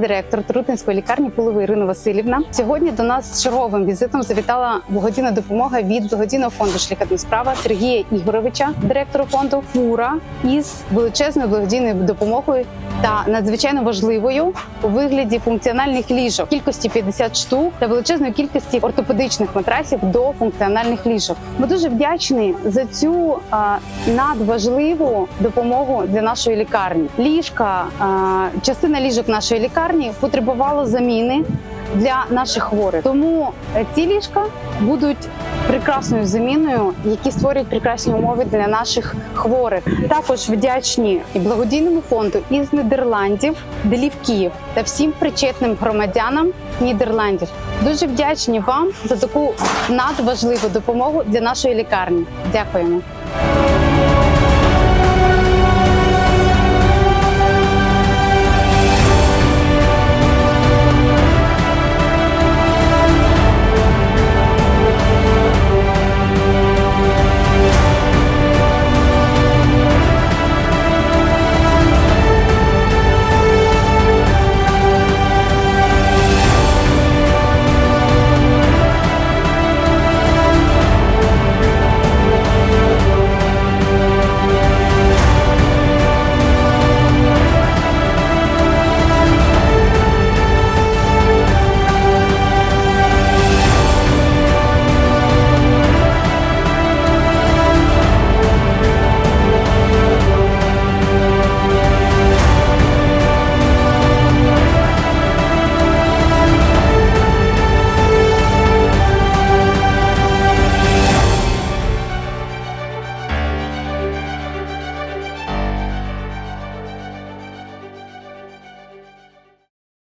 директор Трутинської лікарні Пулова Ірина Васильівна. Сьогодні до нас черговим візитом завітала благодійна допомога від благодійного фонду «Шліхатна справа Сергія Ігоровича, директору фонду Фура із величезною благодійною допомогою та надзвичайно важливою у вигляді функціональних ліжок кількості 50 штук та величезної кількості ортопедичних матрасів до функціональних ліжок. Ми дуже вдячні за цю а, надважливу допомогу для нашої лікарні. Ліжка, а, частина ліжок нашої лікарні потребувала заміни для наших хворих. Тому е, ці ліжка будуть прекрасною заміною, які створюють прекрасні умови для наших хворих. Також вдячні і благодійному фонду із Нідерландів, Делів Київ та всім причетним громадянам Нідерландів. Дуже вдячні вам за таку надважливу допомогу для нашої лікарні. Дякуємо.